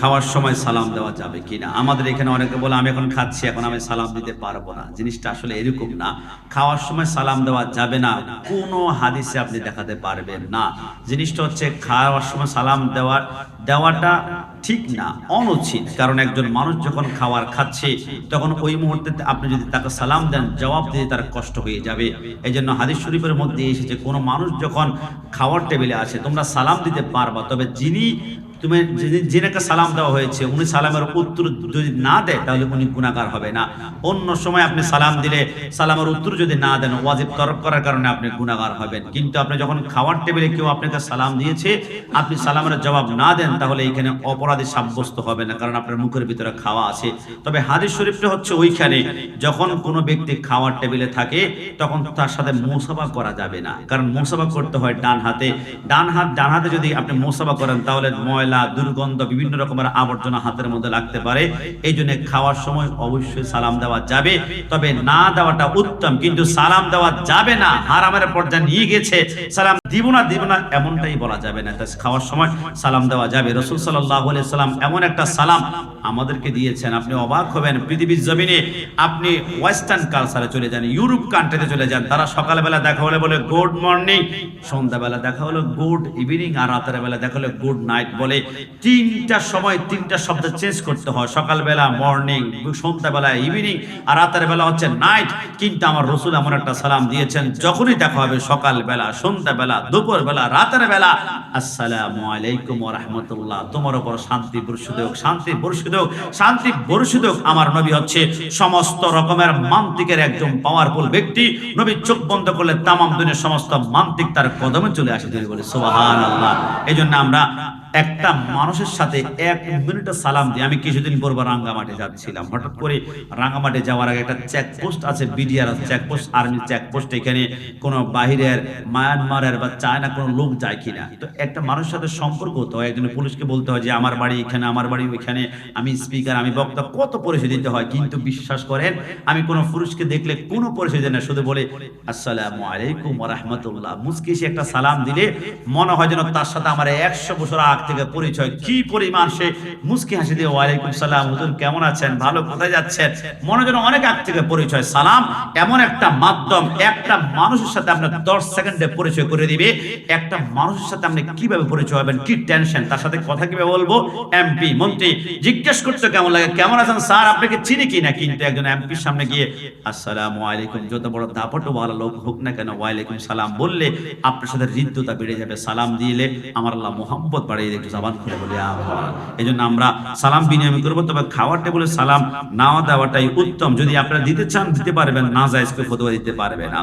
খাওয়ার সময় সালাম দেওয়া যাবে কিনা? আমাদের এখানে অনেকে বলে, আমি এখন খাচ্ছি, এখন আমি সালাম দিতে পারব না। জিনিসটা আসলে এরকম না। খাওয়ার সময় সালাম দেওয়া যাবে না, কোনো হাদিসে আপনি দেখাতে পারবেন না। জিনিসটা হচ্ছে, খাওয়ার সময় সালাম দেওয়ার, দেওয়াটা ঠিক না, অনুচিত। কারণ একজন মানুষ যখন খাওয়ার খাচ্ছে, তখন ওই মুহূর্তে আপনি যদি তাকে সালাম দেন, জবাব দিতে তার কষ্ট হয়ে যাবে। এই জন্য হাদিস শরীফের মধ্যে এসেছে, কোনো মানুষ যখন খাওয়ার টেবিলে আসে, তোমরা সালাম দিতে পারবা, তবে যিনি তুমি যিনি- যিনাকে সালাম দেওয়া হয়েছে, উনি সালামের উত্তর যদি না দেয়, তাহলে উনি গুণাগার হবে না। অন্য সময় আপনি সালাম দিলে, সালামের উত্তর যদি না দেন, ওয়াজিব তরক করার কারণে আপনি গুণাগার হবেন। কিন্তু আপনি যখন খাওয়ার টেবিলে কেউ আপনাকে সালাম দিয়েছে, আপনি সালামের জবাব না দেন, তাহলে এখানে অপরাধী সাব্যস্ত হবে না, কারণ আপনার মুখের ভিতরে খাওয়া আছে। তবে হাদিস শরীফটা হচ্ছে ওইখানে, যখন কোনো ব্যক্তি খাওয়ার টেবিলে থাকে, তখন তার সাথে মোসাফা করা যাবে না। কারণ মোসাফা করতে হয় ডান হাতে। ডান হাত, ডান হাতে যদি আপনি মোসাফা করেন, তাহলে ময়লা দুর্গন্ধ, বিভিন্ন রকমের আবর্জনা হাতের মধ্যে লাগতে পারে। এই জন্য খাওয়ার সময় অবশ্যই সালাম দেওয়া যাবে। তবে না দেওয়াটা উত্তম, কিন্তু সালাম দেওয়া যাবে না। হারামের পর্যায়ে নিয়ে গেছে। সালাম দিব না দিব না, এমনটাই বলা যাবে না। তাই খাওয়ার সময় সালাম দেওয়া যাবে। রসুল সাল্লাহ সাল্লাম এমন একটা সালাম আমাদেরকে দিয়েছেন। আপনি অবাক হবেন, পৃথিবীর জমিনে আপনি ওয়েস্টার্ন কালচারে চলে যান, ইউরোপ কান্ট্রিতে চলে যান, তারা সকালবেলা দেখা হলে বলে, গুড মর্নিং। সন্ধ্যাবেলা দেখা হলো, গুড ইভিনিং, আর রাতের বেলা দেখা হলো, গুড নাইট, বলে তিনটা সময় তিনটা শব্দ চেঞ্জ করতে হয়। সকালবেলা মর্নিং, সন্ধ্যাবেলা ইভিনিং, আর রাতের বেলা হচ্ছে নাইট। কিন্তু আমার রসুল এমন একটা সালাম দিয়েছেন, যখনই দেখা হবে সকালবেলা, সন্ধ্যাবেলা দুপুর বেলা, রাতের বেলা, আসসালামু আলাইকুম ওয়া রাহমাতুল্লাহ। তোমার উপর শান্তি বর্ষিত হোক, শান্তি বর্ষিত হোক, শান্তি বর্ষিত হোক, আমার নবী হচ্ছে সমস্ত রকমের মান্তিকের একজন পাওয়ারফুল ব্যক্তি। নবী চোখ বন্ধ করলে তামাম দুনিয়ার সমস্ত মান্তিক তার কদমে চলে আসে বলে সুবহানাল্লাহ। এই জন্য আমরা একটা মানুষের সাথে এক মিনিটে সালাম দিয়ে আমি কিছুদিন পর রাঙ্গামাটি যাচ্ছিলাম। হঠাৎ করে রাঙ্গামাটি যাওয়ার আগে একটা চেকপোস্ট আছে বিডিআর চেকপোস্ট আর্মি চেকপোস্ট এখানে কোনো বাহিরের মায়ানমারের বা চায়না কোনো লোক যায় কিনা। তো একটা মানুষের সাথে সম্পর্ক হতে, একজন পুলিশকে বলতে হয় যে, আমার বাড়ি এখানে, আমার বাড়ি ওইখানে, আমি স্পিকার আমি বক্তা, কত পরিচয় দিতে হয়? কিন্তু বিশ্বাস করেন, আমি কোনো পুরুষকে দেখলে কোনো পরিচয় দেয় না, শুধু বলে, আসসালামু আলাইকুম রাহমাতুল্লাহ। মুসকি এসে একটা সালাম দিলে, মনে হয় যেন তার সাথে আমার একশো বছর আগ থেকে পরিচয় কি পরিমাণ সে মুসকি হাসি দিয়ে, ওয়ালাইকুম সালাম, হুজুর কেমন আছেন? ভালো, কোথায় যাচ্ছেন? মনে যেন অনেক আগ থেকে পরিচয়। সালাম, এমন একটা মাধ্যম, একটা মানুষের সাথে আপনার দশ সেকেন্ডে পরিচয় করে দিবে। একটা মানুষের সাথে আপনি কীভাবে পরিচয় হবেন? কি টেনশন তার সাথে কথা কীভাবে বলব? এমপি মন্ত্রী, জিজ্ঞেস করতে কেমন লাগে? কেমন আছেন স্যার? আপনাকে চিনি কি না? কিন্তু একজন এমপির সামনে গিয়ে, আসসালামু আলাইকুম। যত বড় দাপট ভালো লোক হোক না কেন, ওয়ালাইকুম সালাম বললে আপনার সাথে হৃদ্যতা বেড়ে যাবে। সালাম দিলে আমার আল্লাহ মোহাম্মত বাড়িয়ে একটু জবান খুলে বলে এই জন্য আমরা সালাম বিনিময় করব, তবে খাওয়ার টেবলে সালাম না দেওয়াটাই উত্তম। যদি আপনারা দিতে চান, দিতে পারবেন, না যাইজকে ফতোয়া দিতে পারবে না।